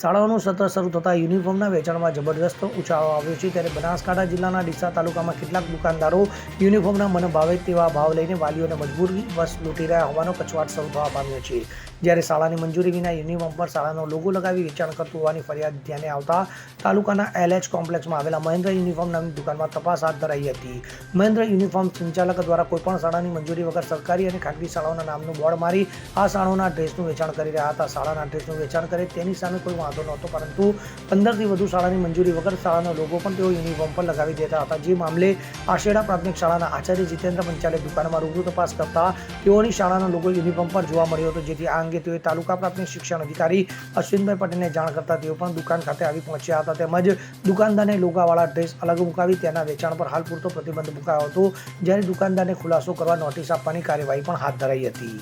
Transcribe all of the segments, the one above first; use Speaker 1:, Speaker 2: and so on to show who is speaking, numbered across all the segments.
Speaker 1: શાળાઓનું સત્ર શરૂ થતાં યુનિફોર્મના વેચાણમાં જબરદસ્ત ઉછાળો આવ્યો છે. ત્યારે બનાસકાંઠા જિલ્લાના ડીસા તાલુકામાં કેટલાક દુકાનદારો યુનિફોર્મના મને ભાવે તેવા ભાવ લઈને વાલીઓને મજબૂરી વશ લૂંટી રહ્યા હોવાનો કચવાટ શરૂ થવા પામ્યો છે. જ્યારે શાળાની મંજૂરી વિના યુનિફોર્મ પર શાળાનો લોગો લગાવી વેચાણ કરતું હોવાની ફરિયાદ ધ્યાને આવતા તાલુકાના એલએચ કોમ્પ્લેક્સમાં આવેલા મહેન્દ્ર યુનિફોર્મ નામની દુકાનમાં તપાસ હાથ ધરાઈ હતી. મહેન્દ્ર યુનિફોર્મ સંચાલક દ્વારા કોઈપણ શાળાની મંજૂરી વગર સરકારી અને ખાનગી શાળાઓના નામનું બોર્ડ મારી આ શાળાઓના ડ્રેસનું વેચાણ કરી રહ્યા હતા. શાળાના ડ્રેસનું વેચાણ કરે તેની સામે કોઈ વાંધો નહોતો, પરંતુ પંદરથી વધુ શાળાની મંજૂરી વગર શાળાના લોગો પણ તેઓ યુનિફોર્મ પર લગાવી દેતા હતા. જે મામલે આશેડા પ્રાથમિક શાળાના આચાર્ય જીતેન્દ્ર પંચાલે દુકાનમાં રૂબરૂ તપાસ કરતા તેઓની શાળાનો લોગો યુનિફોર્મ પર જોવા મળ્યો હતો, જેથી આ અંગે તેઓએ તાલુકા પ્રાથમિક શિક્ષણ અધિકારી અશ્વિનભાઈ પટેલને જાણ કરતા તેઓ પણ દુકાન ખાતે આવી પહોંચ્યા હતા. તેમજ દુકાનદારને લોગાવાળા ડ્રેસ અલગ મુકાવી તેના વેચાણ પર હાલ પૂરતો પ્રતિબંધ મુકાયો હતો. જ્યારે દુકાનદારને ખુલાસો કરવા નોટિસ આપવાની કાર્યવાહી પણ હાથ ધરાઈ હતી.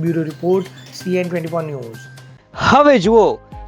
Speaker 1: Bureau report, CN twenty news.
Speaker 2: હવે જુઓ